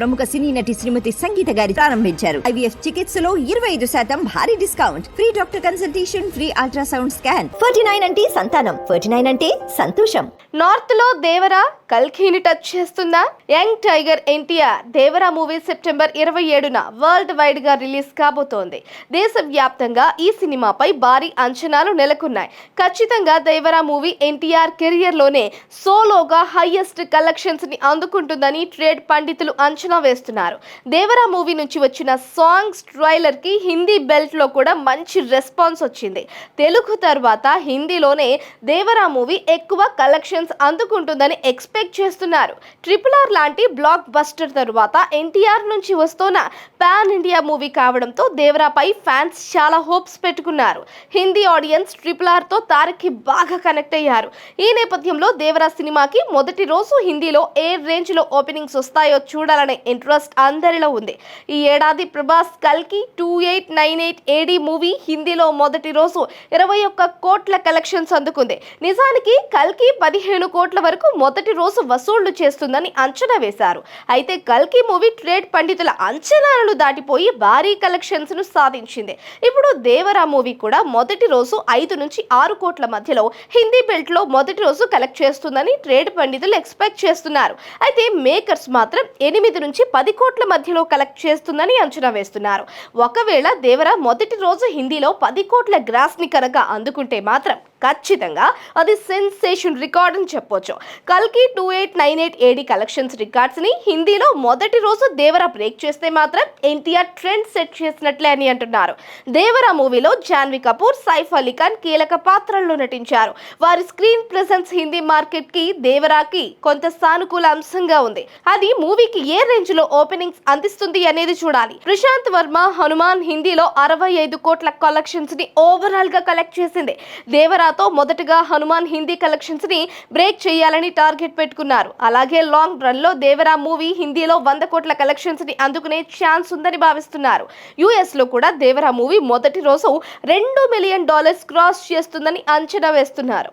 ప్రముఖ సినీ నటి శ్రీమతి సంగీత గారి ప్రారంభించారు. ఐవీఎఫ్ చికిత్సలో ఇరవై ఐదు శాతం భారీ discount. Free doctor consultation free ultrasound scan. Forty nine అంటే సంతానం. ఫోర్టీ నైన్ అంటే సంతోషం. నార్త్లో దేవరా కల్కీని టచ్ చేస్తుందా? Young tiger NTR Devara movie September ఇరవై ఏడున వరల్డ్ వైడ్గా రిలీజ్ కాబోతోంది. దేశవ్యాప్తంగా ఈ సినిమాపై భారీ అంచనాలు నెలకొన్నాయి. ఖచ్చితంగా దేవరా మూవీ ఎన్టీఆర్ కెరియర్లోనే సోలోగా హైయెస్ట్ కలెక్షన్స్ని అందుకుంటుందని ట్రేడ్ పండితులు అంచనా వేస్తున్నారు. దేవరా మూవీ నుంచి వచ్చిన సాంగ్స్ ట్రైలర్కి హిందీ బెల్ట్లో కూడా మంచి రెస్పాన్స్ వచ్చింది. తెలుగు తర్వాత హిందీలోనే దేవరా మూవీ ఎక్కువ కలెక్షన్స్ అందుకుంటుందని ఎక్స్పెక్ట్ చేస్తున్నారు. ట్రిపుల్ ఆర్ లాంటి బ్లాక్ బస్టర్ తరువాత ఎన్టీఆర్ నుంచి వస్తున్న పాన్ ఇండియా మూవీ కావడంతో దేవరాపై ఫ్యాన్స్ చాలా హోప్స్ పెట్టుకున్నారు. హిందీ ఆడియన్స్ ట్రిపుల్ ఆర్తో తారక్కి బాగా కనెక్ట్ అయ్యారు. ఈ నేపథ్యంలో దేవరా సినిమాకి మొదటి రోజు హిందీలో ఏ రేంజ్లో ఓపెనింగ్స్ వస్తాయో చూడాలనే ఇంట్రెస్ట్ అందరిలో ఉంది. ఈ ఏడాది ప్రభాస్ కల్కి two eight nine eight AD movie హిందీలో మొదటి రోజు ఇరవై ఒక్క కోట్ల కలెక్షన్స్ అందుకుంది. నిజానికి కల్కి పదిహేను కోట్ల వరకు మొదటి రోజు వసూళ్ళు చేస్తుందని అంచనా వేశారు. అయితే కల్కి మూవీ ట్రేడ్ పండితుల అంచనాలను దాటిపోయి భారీ కలెక్షన్స్ను సాధించింది. ఇప్పుడు దేవరా మూవీ కూడా మొదటి రోజు ఐదు నుంచి ఆరు కోట్ల మధ్యలో హిందీ బెల్ట్లో మొదటి రోజు కలెక్ట్ చేస్తుందని ట్రేడ్ పండితులు ఎక్స్పెక్ట్ చేస్తున్నారు. అయితే మేకర్స్ మాత్రం ఎనిమిది నుంచి పది కోట్ల మధ్యలో కలెక్ట్ చేస్తుందని అంచనా వేస్తున్నారు. ఒకవేళ దేవరా మొదటి రోజు హిందీలో పది కోట్ల గ్రాస్ని కనుక అందుకుంటే మాత్రం ఖచ్చితంగా అది సెన్సేషన్ రికార్డ్ అని చెప్పొచ్చు. కల్కి two eight nine eight AD collections రికార్డ్స్ని హిందీలో మొదటి రోజు దేవరా బ్రేక్ చేస్తే మాత్రం ఎన్టీఆర్ ట్రెండ్ సెట్ చేసినట్లే అని అంటున్నారు. దేవరా మూవీలో జాన్వీ కపూర్ సైఫ్ అలీ ఖాన్ కీలక పాత్రల్లో నటించారు. వారి స్క్రీన్ ప్రెసెన్స్ హిందీ మార్కెట్కి దేవరాకి కొంత సానుకూల అంశంగా ఉంది. అది మూవీకి ఏ రేంజ్లో ఓపెనింగ్స్ అందిస్తుంది అనేది చూడాలి. ప్రశాంత్ వర్మ హనుమాన్ హిందీలో అరవై ఐదు కోట్ల కలెక్షన్స్ని ఓవరాల్గా కలెక్ట్ చేసింది. దేవరాతో మొదటగా హనుమాన్ హిందీ కలెక్షన్స్ని బ్రేక్ చేయాలని టార్గెట్ పెట్టుకున్నారు. అలాగే లాంగ్ రన్లో దేవరా మూవీ హిందీలో వంద కోట్ల కలెక్షన్స్ని అందుకునే ఛాన్స్ ఉందని భావిస్తున్నారు. యుఎస్లో కూడా దేవరా మూవీ మొదటి రోజు రెండు మిలియన్ డాలర్స్ క్రాస్ చేస్తుందని అంచనా వేస్తున్నారు.